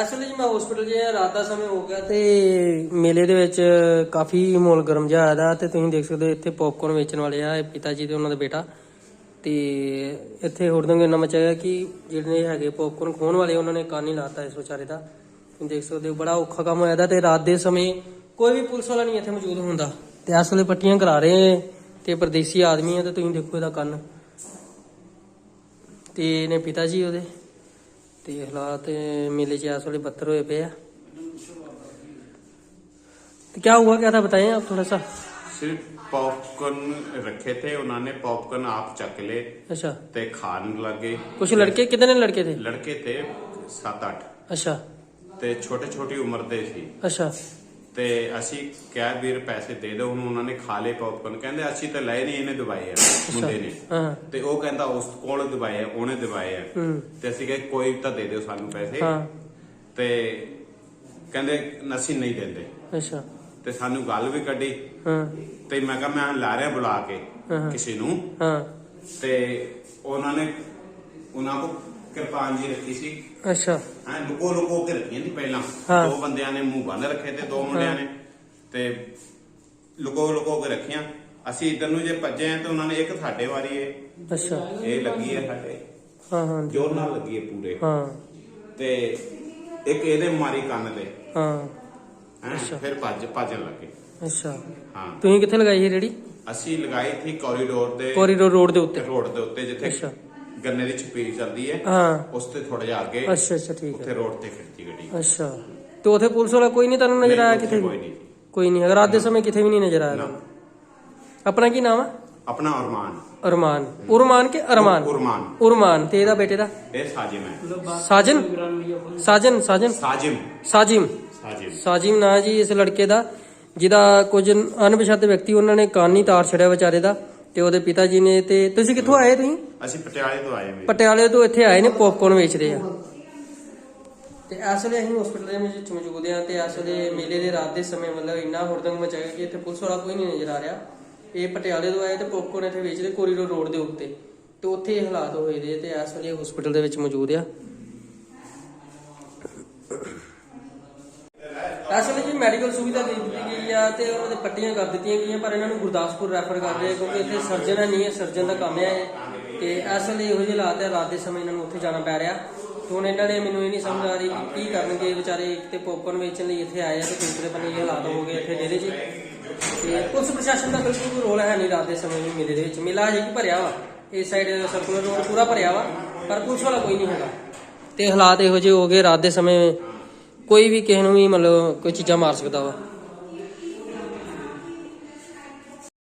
ਇਸ ਵੇਲੇ ਜੀ ਮੈਂ ਹਸਪੀਟਲ ਜੇ ਰਾਤ ਦਾ ਸਮੇਂ ਹੋ ਗਿਆ ਤੇ ਮੇਲੇ ਦੇ ਵਿੱਚ ਕਾਫੀ ਮੋਲ ਗਰਮ ਜਿਹਾ ਆਇਆ ਦਾ ਤੇ ਤੁਸੀਂ ਦੇਖ ਸਕਦੇ ਹੋ ਇੱਥੇ ਪੌਪਕਾਰਨ ਵੇਚਣ ਵਾਲੇ ਆ, ਇਹ ਪਿਤਾ ਜੀ ਤੇ ਉਹਨਾਂ ਦਾ ਬੇਟਾ। ਤੇ ਇੱਥੇ ਹੁੜਦੰਗ ਇੰਨਾ ਮਚਾਇਆ ਕਿ ਜਿਹੜੇ ਹੈਗੇ ਪੌਪਕਾਰਨ ਖੋਣ ਵਾਲੇ ਉਹਨਾਂ ਨੇ ਕੰਨ ਹੀ ਲਾਤਾ ਇਸ ਵਿਚਾਰੇ ਦਾ। ਤੁਸੀਂ ਦੇਖ ਸਕਦੇ ਹੋ ਬੜਾ ਔਖਾ ਕੰਮ ਹੋਇਆ ਦਾ ਤੇ ਰਾਤ ਦੇ ਸਮੇਂ ਕੋਈ ਵੀ ਪੁਲਿਸ ਵਾਲਾ ਨਹੀਂ ਇੱਥੇ ਮੌਜੂਦ ਹੁੰਦਾ। ਤੇ ਇਸ ਵੇਲੇ ਪੱਟੀਆਂ ਕਰਾ ਰਹੇ ਤੇ ਪਰਦੇਸੀ ਆਦਮੀ ਆ ਤੇ ਤੁਸੀਂ ਦੇਖੋ ਇਹਦਾ ਕੰਨ। ਤੇ ਇਹਨੇ ਪਿਤਾ ਜੀ ਉਹਦੇ। ਤੇ ਹਾਲਾਤ ਮੇਲੇ 'ਚ ਇਸ ਵੇਲੇ ਬੱਤਰ ਹੋਏ ਪਏ ਆ तो क्या हुआ क्या था बताएं आप थोड़ा सा सिर्फ पॉपकॉर्न रखे थे उन्होंने पॉपकॉर्न आप चक ले अच्छा ते खान लगे कुछ लड़के कितने लड़के थे लड़के थे ਸੱਤ ਅੱਠ अच्छा ਤੇ ਛੋਟੇ ਛੋਟੀ ਉਮਰ ਦੇ ਸੀ अच्छा ਤੇ ਅਸੀਂ ਕਿਹਾ ਵੀਰ ਪੈਸੇ ਦੇ ਦਿਓ ਉਹਨੂੰ ਉਹਨਾਂ ਨੇ ਖਾ ਲਏ ਪੌਪਕਨ ਕਹਿੰਦੇ ਅਸੀਂ ਤਾਂ ਲਏ ਨਹੀਂ ਇਹਨੇ ਦਵਾਏ ਆ। ਮੁੰਡੇ ਨੇ। ਤੇ ਉਹ ਕਹਿੰਦਾ ਉਸ ਕੋਲ ਦਵਾਏ ਆ ਉਹਨੇ ਦਵਾਏ ਆ। ਤੇ ਅਸੀਂ ਕਹੇ ਕੋਈ ਤਾਂ ਦੇ ਦਿਓ ਸਾਨੂੰ ਪੈਸੇ। ਤੇ ਕਹਿੰਦੇ ਅਸੀਂ ਨਹੀਂ ਦਿੰਦੇ। ਅੱਛਾ। ਤੇ ਸਾਨੂੰ ਗੱਲ ਵੀ ਕੱਢੀ। ਤੇ ਮੈਂ ਕਿਹਾ ਮੈਂ ਲਾ ਰਿਹਾ ਬੁਲਾ ਕੇ ਕਿਸੇ ਨੂੰ। ਤੇ ਉਹਨਾਂ ਨੇ ਉਹਨਾਂ ਕੋ ਕਿਰਪਾਨ ਜੀ ਰੱਖੀ ਸੀ। ਅੱਛਾ। ਐ ਲੁਕੋ ਲੁਕੋ ਕੇ ਰੱਖੀਆਂ ਸੀ ਪਹਿਲਾਂ। ਦੋ ਬੰਦਿਆਂ ਨੇ ਮੂੰਹ ਬੰਨ ਰੱਖੇ ਤੇ ਦੋ ਮੁੰਡਿਆਂ ਨੇ। ਤੇ ਲੁਕੋ ਲੁਕੋ ਕੇ ਰੱਖੀਆਂ। ਅਸੀਂ ਇਧਰ ਨੂੰ ਜੇ ਭੱਜੇ ਆ ਤੇ ਉਹਨਾਂ ਨੇ ਇੱਕ ਸਾਡੇ ਵਾਰੀ ਏ ਅੱਛਾ। ਇਹ ਲੱਗੀ ਹੈ ਸਾਡੇ। ਹਾਂ ਹਾਂ। ਜੋਰ ਨਾਲ ਲੱਗੀ ਹੈ ਪੂਰੇ। ਹਾਂ। ਤੇ ਇੱਕ ਇਹਦੇ ਮਾਰੀ ਕੰਨ ਤੇ। ਹਾਂ। ਹੈਂ, ਫਿਰ ਭੱਜ ਭੱਜਣ ਲੱਗੇ। ਅੱਛਾ। ਹਾਂ। ਤੁਸੀਂ ਕਿੱਥੇ ਲਗਾਈ ਇਹ ਰੇੜੀ? ਅਸੀਂ ਲਗਾਈ ਸੀ ਕੋਰੀਡੋਰ ਦੇ ਕੋਰੀਡੋਰ ਰੋਡ ਦੇ ਉੱਤੇ। ਰੋਡ ਦੇ ਉੱਤੇ ਜਿੱਥੇ ਅੱਛਾ। ਗੰਨੇ ਦੀ ਛਪੀਲ ਚੱਲਦੀ ਹੈ। ਹਾਂ। ਉਸ ਤੇ ਥੋੜਾ ਜਿਹਾ ਅੱਗੇ ਅੱਛਾ ਅੱਛਾ ਠੀਕ ਉੱਥੇ ਹੈ ਰੋਡ ਤੇ ਖੜਤੀ ਗੱਡੀ। ਅੱਛਾ। ਤੇ ਉਥੇ ਪੁਲਿਸ ਵਾਲਾ ਕੋਈ ਨਹੀਂ ਤੁਹਾਨੂੰ ਨਜ਼ਰ ਆਇਆ ਕਿਤੇ ਉੱਥੇ ਕੋਈ ਨਹੀਂ। ਕੋਈ ਨਹੀਂ ਅਗਰ ਰਾਤ ਦੇ ਸਮੇਂ ਕਿਤੇ ਵੀ ਨਹੀਂ ਨਜ਼ਰ ਆਇਆ। ਆਪਣਾ ਕੀ ਨਾਮ ਹੈ ਆਪਣਾ ਅਰਮਾਨ। ਅਰਮਾਨ। ਉਰਮਾਨ ਕੇ ਅਰਮਾਨ? ਉਰਮਾਨ ਉਰਮਾਨ ਤੇ ਇਹਦਾ ਬੇਟੇ ਦਾ? ਇਹ ਸਾਜਿਮ ਹੈ। ਸਾਜਨ ਸਾਜਨ ਸਾਜਨ ਸਾਜਿਮ। ਸਾਜਿਮ। ਸਾਜਿਮ ਨਾਂ ਜੀ ਇਸ ਲੜਕੇ ਦਾ ਜਿਹਦਾ ਕੁਝ ਅਣਪਛਾਤੇ ਵਿਅਕਤੀ ਉਹਨਾਂ ਨੇ ਕੰਨ ਤਾਰ ਛੜਿਆ ਵਿਚਾਰੇ ਦਾ। ਤੇ ਉਹਦੇ ਪਿਤਾ ਜੀ ਨੇ ਤੇ ਤੁਸੀਂ ਕਿੱਥੋਂ ਆਏ ਤੁਸੀਂ? ਅਸੀਂ ਪਟਿਆਲੇ ਤੋਂ ਆਏ ਹਾਂ ਪਟਿਆਲੇ ਤੋਂ ਇੱਥੇ ਆਏ ਨੇ ਪੌਪਕਾਰਨ ਵੇਚਦੇ ਆ। ਤੇ ਇਸ ਵੇਲੇ ਅਸੀਂ ਹਸਪੀਟਲ ਦੇ ਵਿੱਚ ਮੌਜੂਦ ਆ ਤੇ ਇਸ ਵੇਲੇ ਮੇਲੇ ਦੇ ਰਾਤ ਦੇ ਸਮੇਂ ਮਤਲਬ ਇੰਨਾ ਹੁੜਦੰਗ ਮਚਾਇਆ ਕਿ ਇੱਥੇ ਪੁਲਿਸ ਵਾਲਾ ਕੋਈ ਨਹੀਂ ਨਜ਼ਰ ਆ ਰਿਹਾ। ਇਹ ਪਟਿਆਲੇ ਤੋਂ ਆਏ ਤੇ ਪੌਪਕਾਰਨ ਇੱਥੇ ਵੇਚਦੇ ਕੋਰੀਡੋਰ ਰੋਡ ਦੇ ਉੱਤੇ। ਤੇ ਉੱਥੇ ਇਹ ਹਾਲਾਤ ਹੋਏ ਦੇ ਤੇ ਇਸ ਵੇਲੇ ਹਸਪੀਟਲ ਦੇ ਵਿੱਚ ਮੌਜੂਦ ਆ। ਇਸ ਵੇਲੇ ਮੈਡੀਕਲ ਸੁਵਿਧਾ ਦੇ ਦਿੱਤੀ ਗਈ ਆ ਤੇ ਉਹਨਾਂ ਦੇ ਪੱਟੀਆਂ ਕਰ ਦਿੱਤੀਆਂ ਗਈਆਂ, ਪਰ ਇਹਨਾਂ ਨੂੰ ਗੁਰਦਾਸਪੁਰ ਰੈਫਰ ਕਰ ਰਹੇ ਕਿਉਂਕਿ ਇੱਥੇ ਸਰਜਨ ਨਹੀਂ ਹੈ ਸਰਜਨ ਦਾ ਕੰਮ ਹੈ ਤੇ ਇਸ ਲਈ ਇਹੋ ਜਿਹੇ ਹਾਲਾਤ ਹੈ, ਰਾਤ ਦੇ ਸਮੇਂ ਇਹਨਾਂ ਨੂੰ ਉੱਥੇ ਜਾਣਾ ਪੈ ਰਿਹਾ। ਹੁਣ ਇਹਨਾਂ ਨੇ ਮੈਨੂੰ ਇਹ ਨਹੀਂ ਸਮਝ ਆ ਰਹੀ ਕੀ ਕਰਨਗੇ ਵਿਚਾਰੇ ਇੱਕ ਤੇ ਪੌਪਕਾਰਨ ਵੇਚਣ ਲਈ ਇੱਥੇ ਆਏ ਆ ਤੇ ਦੂਸਰੇ ਬੰਨੇ ਇਹ ਹਾਲਾਤ ਹੋ ਗਏ ਇੱਥੇ ਡੇਰੇ 'ਚ। ਤੇ ਪੁਲਿਸ ਪ੍ਰਸ਼ਾਸਨ ਦਾ ਬਿਲਕੁਲ ਕੋਈ ਰੋਲ ਹੈ ਨਹੀਂ ਰਾਤ ਦੇ ਸਮੇਂ ਵੀ ਮੇਲੇ ਦੇ ਵਿੱਚ। ਮੇਲਾ ਹਜੇ ਕਿ ਭਰਿਆ ਵਾ ਇਸ ਸਾਈਡ ਸਰਕੂਲਰ ਰੋਡ ਪੂਰਾ ਭਰਿਆ ਵਾ, ਪਰ ਪੁਲਿਸ ਵਾਲਾ ਕੋਈ ਨਹੀਂ ਹੈਗਾ। ਤੇ ਹਾਲਾਤ ਇਹੋ ਜਿਹੇ ਹੋ ਗਏ, ਰਾਤ ਦੇ ਸਮੇਂ ਕੋਈ ਵੀ ਕਿਸੇ ਨੂੰ ਵੀ ਮਤਲਬ ਕੋਈ ਚੀਜ਼ਾਂ ਮਾਰ ਸਕਦਾ ਵਾ।